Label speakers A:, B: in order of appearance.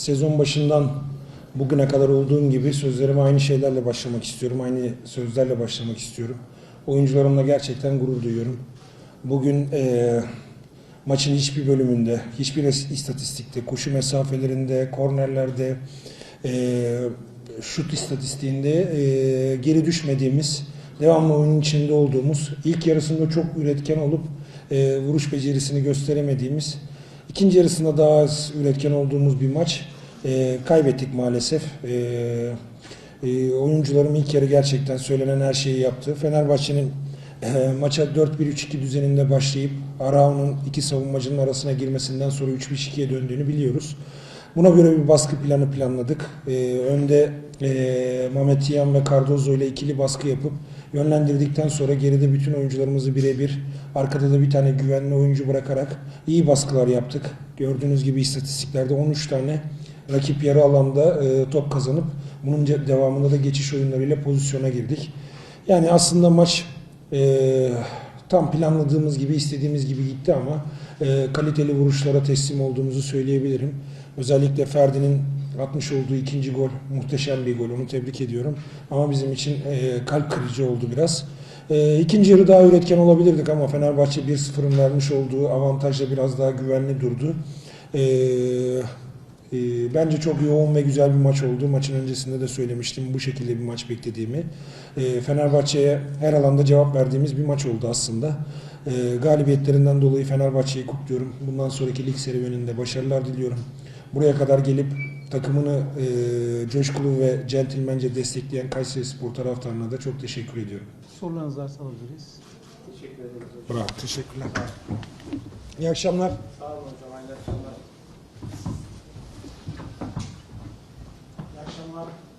A: sezon başından bugüne kadar olduğum gibi sözlerime aynı şeylerle başlamak istiyorum. Aynı sözlerle başlamak istiyorum. Oyuncularımla gerçekten gurur duyuyorum. Bugün e, maçın hiçbir bölümünde, hiçbir is- istatistikte, koşu mesafelerinde, kornerlerde, e, şut istatistiğinde e, geri düşmediğimiz, devamlı oyunun içinde olduğumuz, ilk yarısında çok üretken olup e, vuruş becerisini gösteremediğimiz, ikinci yarısında daha az üretken olduğumuz bir maç. E, kaybettik maalesef. E, e, oyuncularım ilk yarı gerçekten söylenen her şeyi yaptı. Fenerbahçe'nin e, maça 4-1-3-2 düzeninde başlayıp Arao'nun iki savunmacının arasına girmesinden sonra 3-5-2'ye döndüğünü biliyoruz. Buna göre bir baskı planı planladık. E, önde e, Mehmet Yiyan ve Cardozo ile ikili baskı yapıp yönlendirdikten sonra geride bütün oyuncularımızı birebir arkada da bir tane güvenli oyuncu bırakarak iyi baskılar yaptık. Gördüğünüz gibi istatistiklerde 13 tane rakip yarı alanda e, top kazanıp bunun devamında da geçiş oyunlarıyla pozisyona girdik. Yani aslında maç e, tam planladığımız gibi istediğimiz gibi gitti ama e, kaliteli vuruşlara teslim olduğumuzu söyleyebilirim. Özellikle Ferdi'nin atmış olduğu ikinci gol muhteşem bir gol. Onu tebrik ediyorum. Ama bizim için e, kalp kırıcı oldu biraz. E, ikinci yarı daha üretken olabilirdik ama Fenerbahçe 1-0'ın vermiş olduğu avantajla biraz daha güvenli durdu. E, e, bence çok yoğun ve güzel bir maç oldu. Maçın öncesinde de söylemiştim bu şekilde bir maç beklediğimi. E, Fenerbahçe'ye her alanda cevap verdiğimiz bir maç oldu aslında. E, galibiyetlerinden dolayı Fenerbahçe'yi kutluyorum. Bundan sonraki lig serüveninde başarılar diliyorum. Buraya kadar gelip takımını e, coşkulu ve centilmence destekleyen Kayseri Spor taraftarına da çok teşekkür ediyorum.
B: Sorularınızı varsa alabiliriz.
C: Teşekkür ederiz.
A: Bravo, teşekkürler. İyi akşamlar.
C: Hayırlı akşamlar.
A: İyi akşamlar.